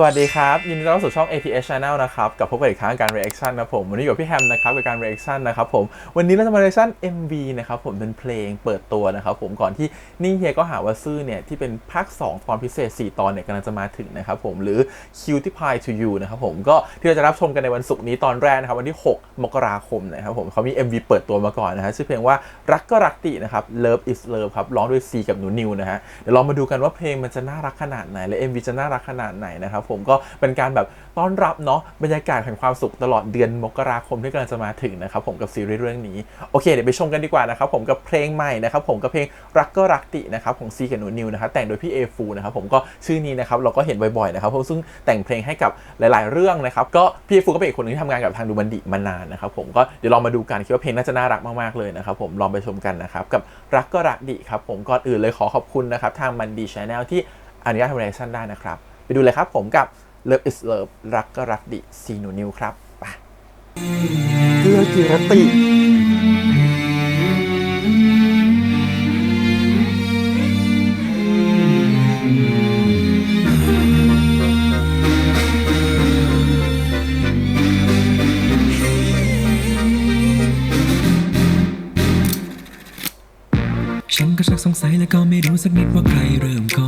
สวัสดีครับ ยินดีต้อนรับสู่ช่อง ATS Channel นะครับกับพบกันอีกครั้งการ reaction นะผมวันนี้อยู่กับพี่แฮมนะครับกับการ reaction นะครับผมวันนี้เราจะมา reaction MV นะครับผมเป็นเพลงเปิดตัวนะครับผมก่อนที่นี่เฮียก็หาว่าซื่อเนี่ยที่เป็นภาค 2 ตอนพิเศษ 4 ตอนเนี่ยกำลังจะมาถึงนะครับผมหรือ Cutie Pie to You นะครับผมก็ที่เราจะรับชมกันในวันศุกร์นี้ตอนแรกนะครับวันที่ 6 มกราคมนะครับผมเขามี MV เปิดตัวมาก่อนนะฮะชื่อเพลงว่ารักก็รักตินะครับ Love is Love ครับร้องด้วย C กับหนูนิวนะฮะเดี๋ยวเรามาดูกันว่าเพลงมันจะน่ารักขนาดไหนและ MV จะน่ารักขนาดไหนนะครับผมก็เป็นการแบบต้อนรับเนาะบรรยากาศแห่งความสุขตลอดเดือนมกราคมที่กำลังจะมาถึงนะครับผมกับซีรีส์เรื่องนี้โอเคเดี๋ยวไปชมกันดีกว่านะครับผมกับเพลงใหม่นะครับผมกับเพลงรักก็รักตินะครับของซีกับหนูนิวนะครับแต่งโดยพี่เอฟูนะครับผมก็ชื่อนี้นะครับเราก็เห็นบ่อยๆนะครับผมซึ่งแต่งเพลงให้กับหลาย ๆ เรื่องนะครับก็พี่เอฟูก็เป็นอีกคนหนึงที่ทำงานกับทางดูบันดิมานานนะครับผมก็เดี๋ยวลองมาดูกันคิดว่าเพลงน่าจะน่ารักมากๆเลยนะครับผมลองไปชมกันนะครับกับรักก็รักดิครับผมก่อนอื่นเลยขอขอบคุณนะครับทางมันดีชแนลที่อนุญาตทำเรชั่นได้นะครับ ไปดูเลยครับผมกับ Love is Love รักก็รักดิซีนูนิวครับไปเกือกิรติฉันก็ชักสงสัยและก็ไม่รู้สักนิดว่าใครเริ่มก่อน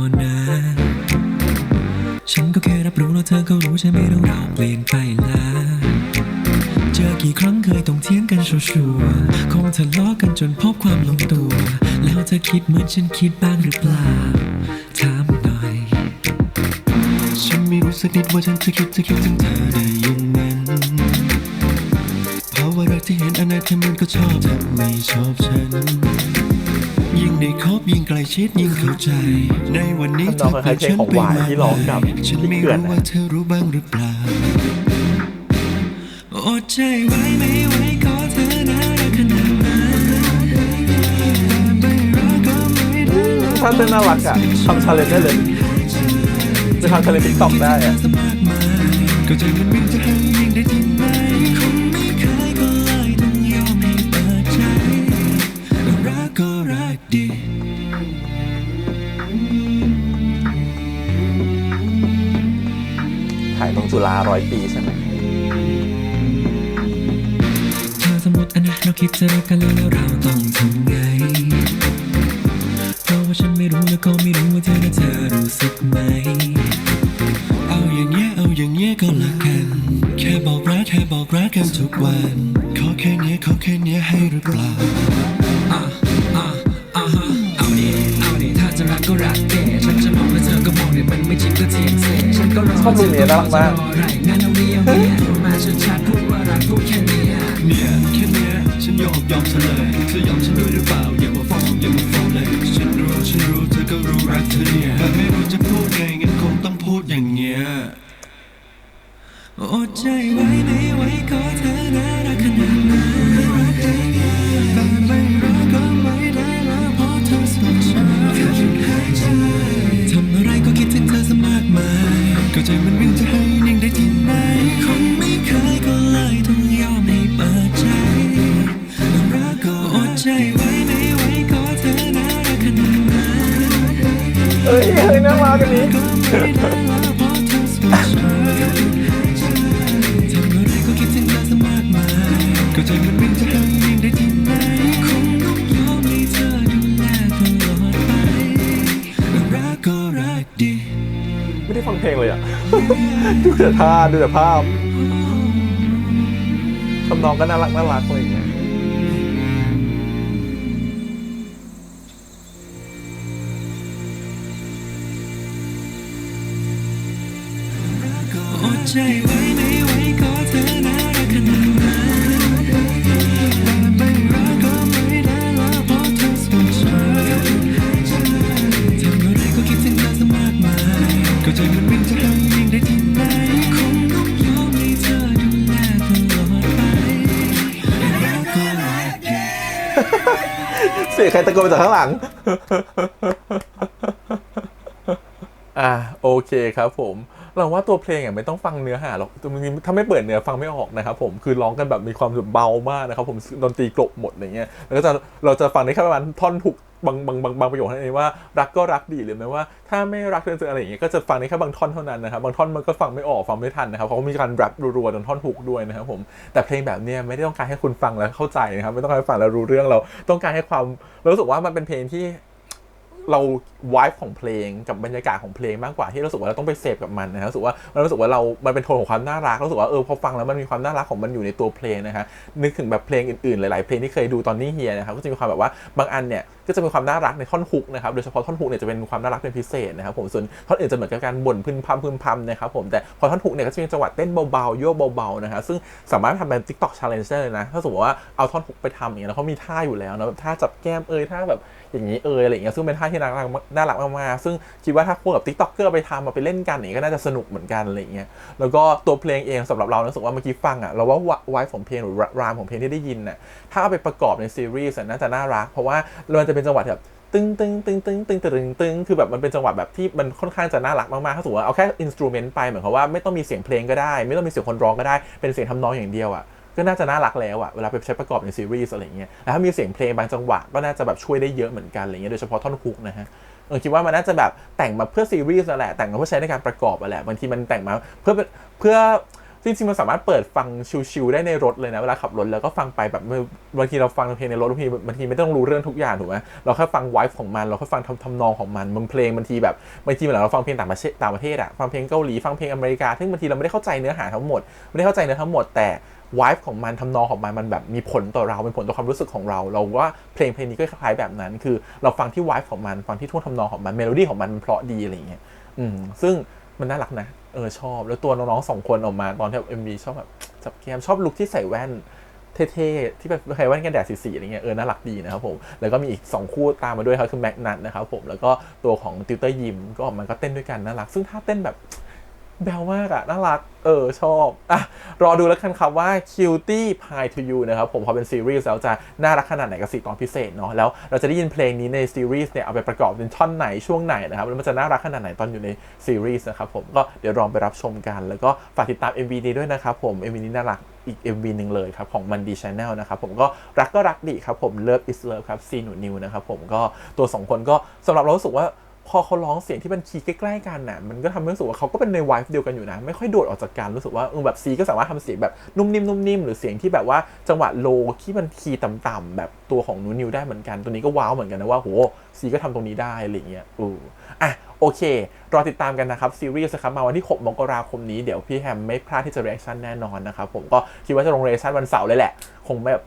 เธอก็รู้ใช่ไหมเรื่องราเปลี่ยนไปแล้ว เจอกี่ครั้งเคยต้องเถียงกันชัวร์คงทะเลาะกันจนพบความลงตัว แล้วเธอคิดเหมือนฉันคิดบ้างหรือเปล่า ถามหน่อย ฉันไม่รู้สักนิดว่าฉันจะคิดจะคิดถึงเธอได้ยังนั้นเพราะว่ารักที่เห็นอนนั้นเธอมันก็ชอบเธอไม่ชอบฉัน ยิ่งได้คบยิ่งใกล้ชิดยิ่งเข้าใจ ในวันนี้ทำนองคล้ายๆเพลงของหวานที่ร้องกับฉันไม่พี่เขื่อนรู้นะว่าเธอรู้บ้างหรือเปล่าอดใจไว้ไม่ไหวขอเธอนะรักขนาดนั้นไม่รักก็ไม่ได้หรอกถ้าเต้นน่ารักอะทำชาเลนจ์ได้เลยจะทำชาเลนจ์ติ๊กต็อกได้อะสมากมายก็ใจมันวิ่งจะให้ยิ่งได้ที่ไหน ฬาร้อยปีใช่ไหมถ้าสมมติอนาคตเราคิดจะรักกันแล้วเราต้องทำไงเพราะว่าฉันไม่รู้แล้วก็ไม่รู้ว่าเธอและเธอรู้สึกไหม เอาอย่างเงี้ยเอาอย่างเงี้ยก็ล้วกัน แค่บอกรักแค่บอกรักกันทุกวัน ขอแค่เนี้ยขอแค่เนี้ยให้หรือเปล่า นี้ยเนี่ยแค่เนี้ยฉันยอมยอมเธอเลยเธอยอมฉันด้วยหรือเปล่าอย่ามาฟ้องอย่ามาฟ้องเลยฉันรู้ฉันรู้เธอก็รู้รักเธอเนี่ยแต่ไม่รู้จะพูดไงงั้นคงต้องพูดอย่างเงี้ยอดใจไว้ไม่ไหวขอเธอนะรักขนาดนั้นแต่ไม่รักก็ไม่ได้แล้วเพราะเธอสงสารแค่หยุดหายใจทำอะไรก็คิดถึงเธอซะมากมาย ใจมันวิ่งจะให้นิ่ ดูแต่ท่าดูแต่ภาพทำนองก็น่ารักน่ารักอะไรอย่างเงี้ยใจไว้ไม่ไว้ก็เธอน่ารักขนาด สียงใครตะโกนมาจากข้างหลัง อ่าโอเคครับผม เราว่าตัวเพลงอะไม่ต้องฟังเนื้อหาหรอกมันถ้าไม่เปิดเนื้อฟังไม่ออกนะครับผมคือร้องกันแบบมีความเบามากนะครับผมดนตรีกลบหมดอย่างเงี้ยแล้วก็จะเราจะฟังได้แค่ประมาณท่อนถูก บางบางบางบางประโยคนั่นเองว่ารักก็รักดีหรือไม่ว่าถ้าไม่รักเธอจะอะไรอย่างเงี้ยก็จะฟังได้แค่บางท่อนเท่านั้นนะครับบางท่อนมันก็ฟังไม่ออกฟังไม่ทันนะครับเขาก็มีการแรปรัวๆตอนท่อนฮุกด้วยนะครับผมแต่เพลงแบบเนี้ยไม่ได้ต้องการให้คุณฟังแล้วเข้าใจนะครับไม่ต้องการให้ฟังแล้วรู้เรื่องเราต้องการให้ความเรารู้สึกว่ามันเป็นเพลงที่เรา วายของเพลงกับบรรยากาศของเพลงมากกว่าที่เรารู้สึกว่าเราต้องไปเสพกับมันนะครับรู้สึกว่าเรารู้สึกว่าเรา มันเป็นโทนของความน่ารักรู้สึกว่าเออพอฟังแล้วมันมีความน่ารักของมันอยู่ในตัวเพลงนะฮะนึกถึงแบบเพลงอื่นๆหลายๆเพลงที่เคยดูตอนนี้เฮียนะครับก็จะมีความแบบว่าบางอันเนี่ยก็จะมีความน่ารักในท่อนฮุกนะครับโดยเฉพาะท่อนฮุกเนี่ยจะเป็นความน่ารักเป็นพิเศษนะครับผมส่วนท่อนอื่นจะเหมือนกับการบ่นพึมพำพึมพำนะครับผมแต่พอท่อนฮุกเนี่ยก็จะมีจังหวะเต้นเบาๆโยกเบาๆนะฮะซึ่งสามารถทำเป็น TikTok Challenge ได้เลยนะถ้าสมมติว่าเอาท่อนฮุกไปทำอย่างเงี้ยแล้วเขามีท่าอยู่แล้วนะแบบท่าจับแก้มเอยท่าแบบอย่างนี้เอออะไรอย่างเงี้ยซึ่งเป็นท่าที่น่ารักน่ารักมากๆซึ่งคิดว่าถ้าพวกกับทิกต็อกเกอร์ไปทำมาไปเล่นกันอย่างเงี้ยก็น่าจะสนุกเหมือนกันอะไรอย่างเงี้ยแล้วก็ตัวเพลงเองสำหรับเรารู้สึกว่าเมื่อกี้ฟังอะเราว่าวายของเพลงหรือรามของเพลงที่ได้ยินน่ะถ้าเอาไปประกอบในซีรีส์น่าจะน่ารัก เพราะว่ามันจะเป็นจังหวะแบบตึงตึงตึงตึงตึงตึงตึงคือแบบมันเป็นจังหวะแบบที่มันค่อนข้างจะน่ารักมากๆ ถ้าสมมติว่าเอาแค่อินสตูเมนต์ไปเหมือนกับว่าไม่ต้องมีเสียงเพลงก็ได้ ไม่ต้องมีเสียงคนร้องก็ได้ เป็นเสียงทำนองอย่างเดียวอะก็น่าจะน่ารักแล้วอะเวลาไปใช้ประกอบในซีรีส์อะไรเงี้ยแล้วถ้ามีเสียงเพลงบางจังหวะก็น่าจะแบบช่วยได้เยอะเหมือนกันอะไรเงี้ยโดยเฉพาะท่อนฮุกนะฮะ ออคิดว่ามันน่าจะแบบแต่งมาเพื่อซีรีส์นั่นแหละแต่งมาเพื่อใช้ในการประกอบอะแหละบางทีมันแต่งมาเพื่อเพื่อ จริงๆมันสามารถเปิดฟังชิวๆได้ในรถเลยนะเวลาขับรถแล้วก็ฟังไปแบบบางทีเราฟังเพลงในรถบางทีบางทีไม่ต้องรู้เรื่องทุกอย่างถูกไหมเราแค่ฟังไวฟ์ของมัน เราแค่ฟังทำทำนองของมันบางเพลงบางทีแบบบางทีเวลาเราฟังเพลงต่างประเทศต่างประเทศอะฟังเพลงเกาหลีฟังเพลงอเมริกาซึ่งบางทีเราไม่ได้เข้าใจเนื้อหาทั้งหมดไม่ได้เข้าใจเนื้อทั้งหมดแต่วายของมันทำนองของมันมันแบบมีผลต่อเราเป็นผลต่อความรู้สึกของเรา เราว่าเพลงเพลงนี้ก็คล้ายแบบนั้น คือเราฟังที่วายของมันฟังที่ท่วงทำนองของมันเมโลดี้ของมันมันเพราะดีอะไรอย่างเงี้ยอืมซึ่ง มันน่ารักนะ เออชอบ แล้วตัวน้องๆสองคนออกมาตอนที่เอ็มวีชอบแบบจับแก้มชอบลุคที่ใส่แว่นเท่ๆ ที่แบบใส่แว่นกันแดดสีๆอะไรเงี้ยเออน่ารักดีนะครับผม แล้วก็มีอีก 2 คู่ตามมาด้วยครับคือแม็กนัทนะครับผมแล้วก็ตัวของติวเตอร์ยิมก็ออกมาก็เต้นด้วยกันน่ารัก ซึ่งถ้าเต้นแบบ แบวมากอะน่ารัก เออ ชอบ อะ รอดูแล้วกันครับว่า Cutie Pie to You นะครับ ผมพอเป็นซีรีส์แล้วจะน่ารักขนาดไหนกับสี่ตอนพิเศษเนาะแล้วเราจะได้ยินเพลงนี้ในซีรีส์เนี่ย เอาไปประกอบเป็นท่อนไหนช่วงไหนนะครับ แล้วมันจะน่ารักขนาดไหนตอนอยู่ในซีรีส์นะครับผมก็เดี๋ยวลองไปรับชมกัน แล้วก็ฝากติดตาม MV นี้ด้วยนะครับผม MV นี้น่ารักอีก MV หนึ่งเลยครับ ของมันดีชาแนลนะครับ ผมก็รักก็รักดีครับผม Love is Love ครับซีหนูนิวนะครับผมก็ตัวสองคนก็สำหรับเรารู้สึกว่า พอเขาร้องเสียงที่มันคีย์ใกล้ๆกันน่ะ มันก็ทำให้รู้สึกว่าเขาก็เป็นในไวฟ์เดียวกันอยู่นะ ไม่ค่อยโดดออกจากกันรู้สึกว่าเออแบบซีก็สามารถทำเสียงแบบนุ่มนิ่มนุ่มนิ่มหรือเสียงที่แบบว่าจังหวะโลที่มันคีย์ต่ำๆแบบตัวของนูนิวได้เหมือนกัน ตัวนี้ก็ว้าวเหมือนกันนะว่าโหซีก็ทำตรงนี้ได้อะไรเงี้ยอืออะโอเค รอติดตามกันนะครับ ซีรีส์นะครับ มาวันที่ 6 มกราคมนี้ เดี๋ยวพี่แฮมไม่พลาดที่จะเรีแอคชั่นแน่นอนนะครับ ผมก็คิดว่าจะลงเรีแอคชั่นวันเสาร์เลยแหละ คงแบบ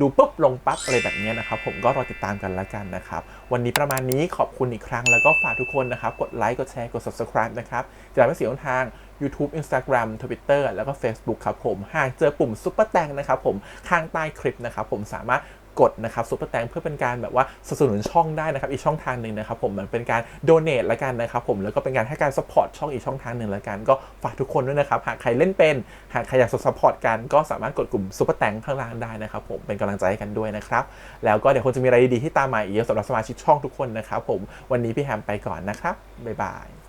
ดูปุ๊บลงปั๊บอะไรแบบนี้นะครับผมก็รอติดตามกันแล้วกันนะครับ วันนี้ประมาณนี้ขอบคุณอีกครั้งแล้วก็ฝากทุกคนนะครับ กดไลค์กดแชร์กด subscribe นะครับจะได้ไม่เสียทาง YouTube Instagram Twitter แล้วก็ Facebook ครับผม หากเจอปุ่มซุปเปอร์แตงนะครับผมข้างใต้คลิปนะครับผมสามารถ กดนะครับซุปเปอร์แตงเพื่อเป็นการแบบว่าสนับสนุนช่องได้นะครับอีกช่องทางหนึ่งนะครับผมมันเป็นการโดเน a t ละกันนะครับผมแล้วก็เป็นการให้การ support ช่องอีกช่องทางหนึ่งละกันก็ฝากทุกคนด้วยนะครับหากใครเล่นเป็นหากใครอยาก support กันก็สามารถกดกลุ่มซุปเปอร์แตงข้างล่างได้นะครับผมเป็นกำลังใจให้กันด้วยนะครับแล้วก็เดี๋ยวคงจะมีอะไรดีๆที่ตามมาอีกเยอะสำหรับสมาชิกช่องทุกคนนะครับผมวันนี้พี่แฮมไปก่อนนะครับบ๊ายบาย